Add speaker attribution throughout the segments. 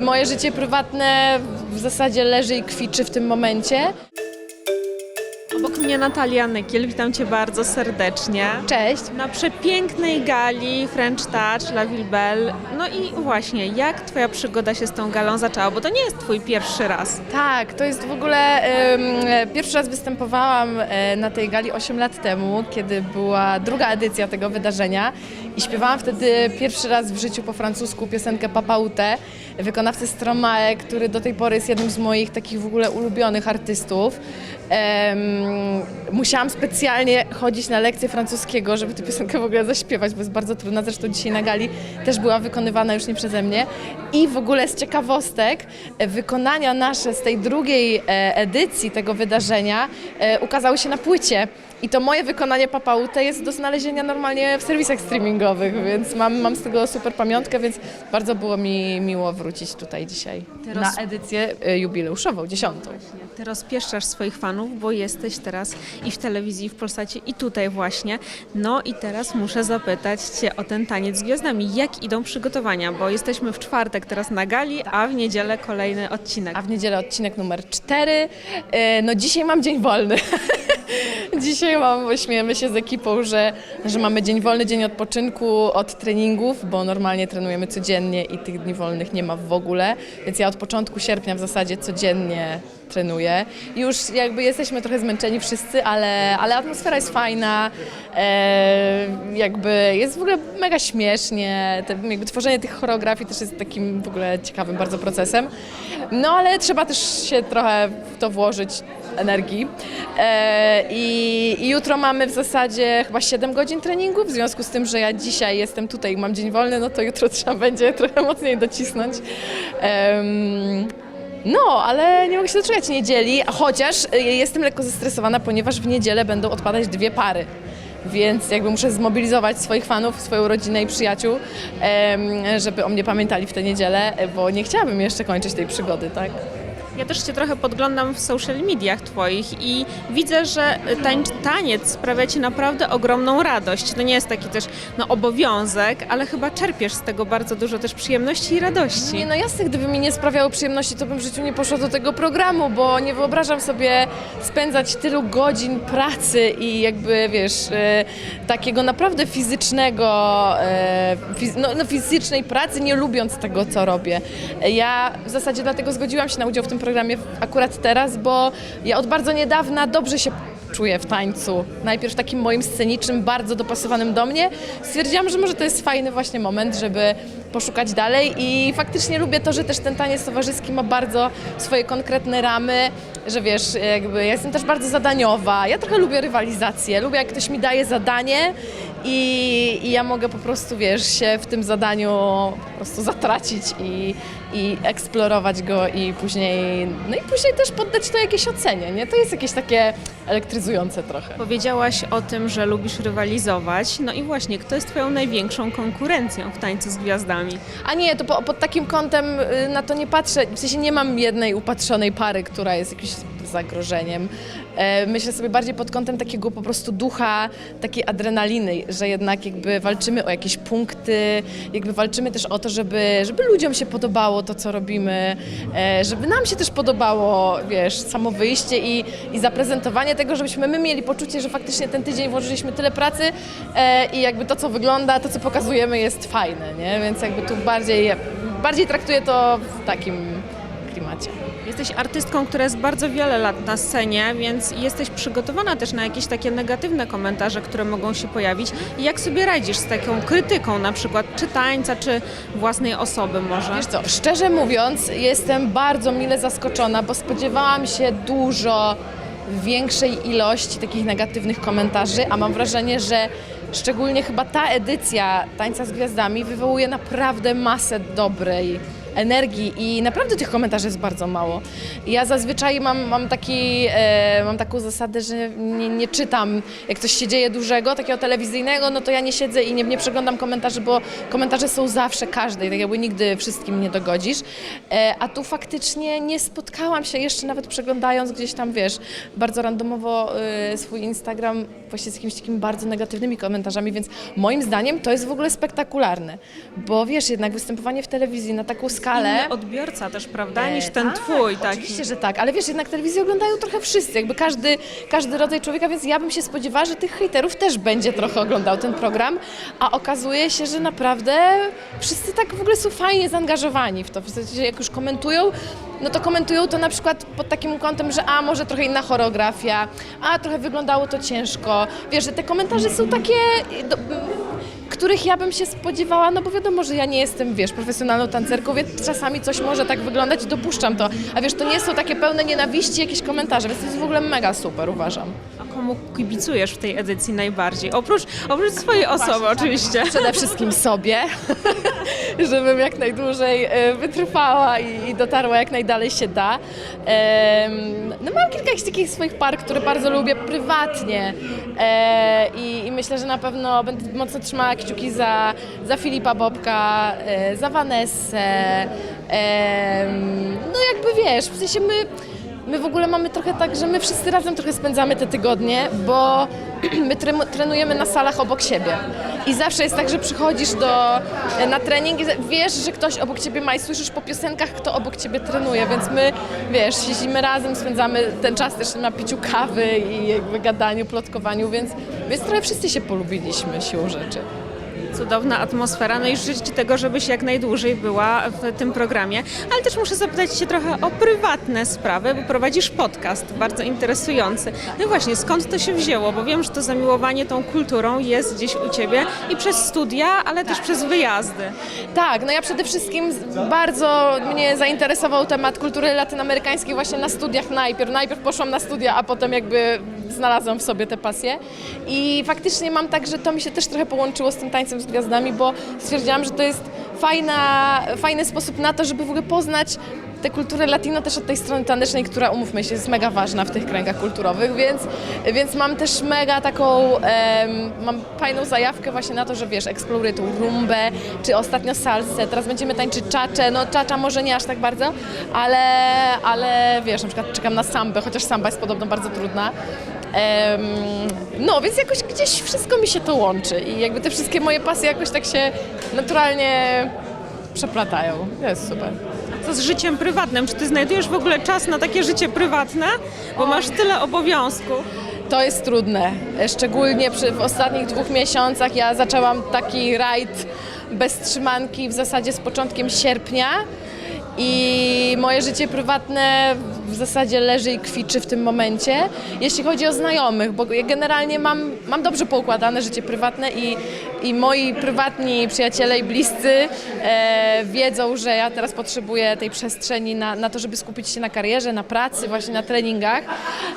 Speaker 1: Moje życie prywatne w zasadzie leży i kwiczy w tym momencie.
Speaker 2: Obok mnie Natalia Nykiel, witam Cię bardzo serdecznie.
Speaker 1: Cześć.
Speaker 2: Na przepięknej gali French Touch La Ville Belle. No i właśnie, jak Twoja przygoda się z tą galą zaczęła? Bo to nie jest Twój pierwszy raz.
Speaker 1: Tak, to jest w ogóle. em, pierwszy raz występowałam e, na tej gali 8 lat temu, kiedy była druga edycja tego wydarzenia i śpiewałam wtedy pierwszy raz w życiu po francusku piosenkę Papaute, wykonawcy Stromae, który do tej pory jest jednym z moich takich w ogóle ulubionych artystów. Em, musiałam specjalnie chodzić na lekcje francuskiego, żeby tę piosenkę w ogóle zaśpiewać, bo jest bardzo trudna. Zresztą dzisiaj na gali też była wykonywana już nie przeze mnie. I w ogóle z ciekawostek, wykonania nasze z tej drugiej e, edycji tego wydarzenia e, ukazały się na płycie. I to moje wykonanie Papaute jest do znalezienia normalnie w serwisach streamingowych, więc mam, mam z tego super pamiątkę, więc bardzo było mi miło wrócić tutaj dzisiaj
Speaker 2: Teraz-
Speaker 1: na edycję e, jubileuszową, dziesiątą.
Speaker 2: Ty rozpieszczasz swoich fanów, bo jesteś teraz i w telewizji, i w Polsacie, i tutaj właśnie. No i teraz muszę zapytać Cię o ten taniec z gwiazdami. Jak idą przygotowania? Bo jesteśmy w czwartek teraz na gali, a w niedzielę kolejny odcinek.
Speaker 1: A w niedzielę odcinek numer 4. No dzisiaj mam dzień wolny. dzisiaj mam, bo śmiejemy się z ekipą, że, że mamy dzień wolny, dzień odpoczynku od treningów, bo normalnie trenujemy codziennie i tych dni wolnych nie ma w ogóle. Więc ja od początku sierpnia w zasadzie codziennie trenuję. Już jakby jesteśmy trochę zmęczeni wszyscy, ale, ale atmosfera jest fajna. E, jakby jest w ogóle mega śmiesznie. Te, jakby tworzenie tych choreografii też jest takim w ogóle ciekawym bardzo procesem. No ale trzeba też się trochę w to włożyć energii. E, i, I jutro mamy w zasadzie chyba 7 godzin treningu, w związku z tym, że ja dzisiaj jestem tutaj i mam dzień wolny, no to jutro trzeba będzie trochę mocniej docisnąć. No, ale nie mogę się doczekać niedzieli, chociaż y, jestem lekko zestresowana, ponieważ w niedzielę będą odpadać dwie pary. Więc jakby muszę zmobilizować swoich fanów, swoją rodzinę i przyjaciół, żeby o mnie pamiętali w tę niedzielę, bo nie chciałabym jeszcze kończyć tej przygody, tak?
Speaker 2: Ja też Cię trochę podglądam w social mediach Twoich i widzę, że tańcz, taniec sprawia Ci naprawdę ogromną radość. To nie jest taki też no, obowiązek, ale chyba czerpiesz z tego bardzo dużo też przyjemności i radości.
Speaker 1: Nie, no jasne, gdyby mi nie sprawiało przyjemności, to bym w życiu nie poszła do tego programu, bo nie wyobrażam sobie spędzać tylu godzin pracy i jakby, wiesz, e, takiego naprawdę fizycznego, e, no, no, fizycznej pracy, nie lubiąc tego, co robię. Ja w zasadzie dlatego zgodziłam się na udział w tym programie akurat teraz, bo ja od bardzo niedawna dobrze się czuję w tańcu. Najpierw takim moim scenicznym, bardzo dopasowanym do mnie. Stwierdziłam, że może to jest fajny właśnie moment, żeby poszukać dalej i faktycznie lubię to, że też ten taniec towarzyski ma bardzo swoje konkretne ramy, że wiesz, jakby ja jestem też bardzo zadaniowa. Ja trochę lubię rywalizację, lubię jak ktoś mi daje zadanie i, i ja mogę po prostu, wiesz, się w tym zadaniu po prostu zatracić i, i eksplorować go i później, no i później też poddać to jakiejś ocenie, nie? To jest jakieś takie elektryzujące trochę.
Speaker 2: Powiedziałaś o tym, że lubisz rywalizować. No i właśnie, kto jest Twoją największą konkurencją w tańcu z gwiazdami?
Speaker 1: A nie, to po, pod takim kątem y, na to nie patrzę. W sensie nie mam jednej upatrzonej pary, która jest jakimś zagrożeniem. E, Myślę sobie bardziej pod kątem takiego po prostu ducha, takiej adrenaliny, że jednak jakby walczymy o jakieś punkty, jakby walczymy też o to, żeby, żeby ludziom się podobało to, co robimy, e, żeby nam się też podobało, wiesz, samo wyjście i, i zaprezentowanie tego, żebyśmy my mieli poczucie, że faktycznie ten tydzień włożyliśmy tyle pracy e, i jakby to, co wygląda, to, co pokazujemy jest fajne, nie? Więc jakby tu bardziej, bardziej traktuję to w takim klimacie.
Speaker 2: Jesteś artystką, która jest bardzo wiele lat na scenie, więc jesteś przygotowana też na jakieś takie negatywne komentarze, które mogą się pojawić. I jak sobie radzisz z taką krytyką, na przykład czy tańca, czy własnej osoby może?
Speaker 1: Wiesz co, szczerze mówiąc, jestem bardzo mile zaskoczona, bo spodziewałam się dużo większej ilości takich negatywnych komentarzy, a mam wrażenie, że szczególnie chyba ta edycja Tańca z Gwiazdami wywołuje naprawdę masę dobrej energii i naprawdę tych komentarzy jest bardzo mało. Ja zazwyczaj mam, mam, taki, e, mam taką zasadę, że nie, nie czytam, jak coś się dzieje dużego, takiego telewizyjnego, no to ja nie siedzę i nie, nie przeglądam komentarzy, bo komentarze są zawsze każdej, tak jakby nigdy wszystkim nie dogodzisz. E, a tu faktycznie nie spotkałam się jeszcze, nawet przeglądając gdzieś tam, wiesz, bardzo randomowo e, swój Instagram właśnie z jakimiś takimi bardzo negatywnymi komentarzami, więc moim zdaniem to jest w ogóle spektakularne, bo wiesz, jednak występowanie w telewizji na taką skalę skalę.
Speaker 2: inny odbiorca też, prawda,
Speaker 1: E,
Speaker 2: niż ten
Speaker 1: tak,
Speaker 2: twój taki.
Speaker 1: Oczywiście, że tak, ale wiesz, jednak telewizję oglądają trochę wszyscy, jakby każdy, każdy rodzaj człowieka, więc ja bym się spodziewała, że tych hejterów też będzie trochę oglądał ten program, a okazuje się, że naprawdę wszyscy tak w ogóle są fajnie zaangażowani w to, w sensie jak już komentują, no to komentują to na przykład pod takim kątem, że a może trochę inna choreografia, a trochę wyglądało to ciężko. Wiesz, że te komentarze są takie, do, których ja bym się spodziewała, no bo wiadomo, że ja nie jestem, wiesz, profesjonalną tancerką, więc czasami coś może tak wyglądać dopuszczam to. A wiesz, to nie są takie pełne nienawiści jakieś komentarze, więc to jest w ogóle mega super, uważam.
Speaker 2: Komu kibicujesz w tej edycji najbardziej? Oprócz, oprócz swojej osoby oczywiście.
Speaker 1: Przede wszystkim sobie, żebym jak najdłużej e, wytrwała i, i dotarła jak najdalej się da. Em, No mam kilka jakichś takich swoich par, które bardzo lubię prywatnie E, i, i myślę, że na pewno będę mocno trzymała kciuki za, za Filipa Bobka, e, za Vanessę. Em, No jakby wiesz, w sensie my My w ogóle mamy trochę tak, że my wszyscy razem trochę spędzamy te tygodnie, bo my trenujemy na salach obok siebie. I zawsze jest tak, że przychodzisz do, na trening i wiesz, że ktoś obok ciebie ma i słyszysz po piosenkach, kto obok ciebie trenuje, więc my, wiesz, siedzimy razem, spędzamy ten czas też na piciu kawy i jakby gadaniu, plotkowaniu, więc, więc trochę wszyscy się polubiliśmy siłą rzeczy.
Speaker 2: Cudowna atmosfera, no i życzę tego, żebyś jak najdłużej była w tym programie. Ale też muszę zapytać Cię trochę o prywatne sprawy, bo prowadzisz podcast bardzo interesujący. No i właśnie, skąd to się wzięło? Bo wiem, że to zamiłowanie tą kulturą jest gdzieś u Ciebie i przez studia, ale też przez wyjazdy.
Speaker 1: Tak, no ja przede wszystkim bardzo mnie zainteresował temat kultury latynoamerykańskiej właśnie na studiach najpierw. Najpierw poszłam na studia, a potem jakby znalazłam w sobie tę pasję. I faktycznie mam tak, że to mi się też trochę połączyło z tym tańcem z gwiazdami, bo stwierdziłam, że to jest fajna, fajny sposób na to, żeby w ogóle poznać tę kulturę latino też od tej strony tanecznej, która umówmy się, jest mega ważna w tych kręgach kulturowych, więc, więc mam też mega taką, em, mam fajną zajawkę właśnie na to, że wiesz, eksploruję tą rumbę, czy ostatnio salsę, teraz będziemy tańczyć czacze, no czacza może nie aż tak bardzo, ale, ale wiesz, na przykład czekam na sambę, chociaż samba jest podobno bardzo trudna. No, więc jakoś gdzieś wszystko mi się to łączy i jakby te wszystkie moje pasje jakoś tak się naturalnie przeplatają. To jest super.
Speaker 2: Co z życiem prywatnym? Czy Ty znajdujesz w ogóle czas na takie życie prywatne? Bo masz tyle obowiązków.
Speaker 1: To jest trudne, szczególnie przy, w ostatnich dwóch miesiącach. Ja zaczęłam taki rajd bez trzymanki w zasadzie z początkiem sierpnia i moje życie prywatne w zasadzie leży i kwiczy w tym momencie. Jeśli chodzi o znajomych, bo ja generalnie mam, mam dobrze poukładane życie prywatne i, i moi prywatni przyjaciele i bliscy e, wiedzą, że ja teraz potrzebuję tej przestrzeni na, na to, żeby skupić się na karierze, na pracy, właśnie na treningach.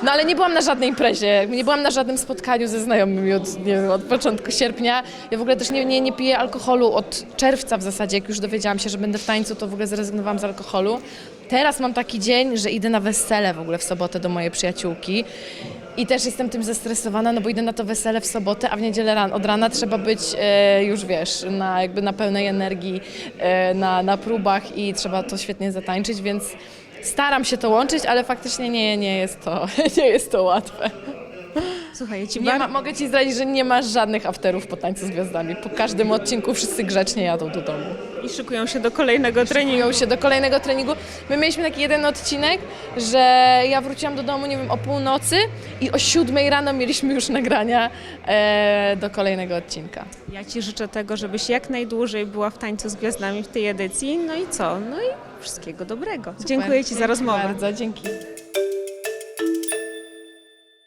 Speaker 1: No ale nie byłam na żadnej imprezie, nie byłam na żadnym spotkaniu ze znajomymi od, nie wiem, od początku sierpnia. Ja w ogóle też nie, nie, nie piję alkoholu od czerwca w zasadzie, jak już dowiedziałam się, że będę w tańcu, to w ogóle zrezygnowałam z alkoholu. Teraz mam taki dzień, że idę na wesele w ogóle w sobotę do mojej przyjaciółki. I też jestem tym zestresowana, no bo idę na to wesele w sobotę, a w niedzielę ran, od rana trzeba być e, już wiesz, na, jakby na pełnej energii, e, na, na próbach i trzeba to świetnie zatańczyć, więc staram się to łączyć, ale faktycznie nie, nie, jest, to, nie jest to łatwe.
Speaker 2: Słuchaj, ja Ci
Speaker 1: Nie ma, mogę Ci zdradzić, że nie masz żadnych afterów po tańcu z gwiazdami. Po każdym odcinku wszyscy grzecznie jadą do domu.
Speaker 2: I szykują się do kolejnego treningu.
Speaker 1: Szykują się do kolejnego treningu. My mieliśmy taki jeden odcinek, że ja wróciłam do domu, nie wiem, o północy i o siódmej rano mieliśmy już nagrania e, do kolejnego odcinka.
Speaker 2: Ja Ci życzę tego, żebyś jak najdłużej była w tańcu z gwiazdami w tej edycji. No i co? No i wszystkiego dobrego. Dziękuję Ci za
Speaker 1: Dzięki
Speaker 2: rozmowę.
Speaker 1: Bardzo, dzięki.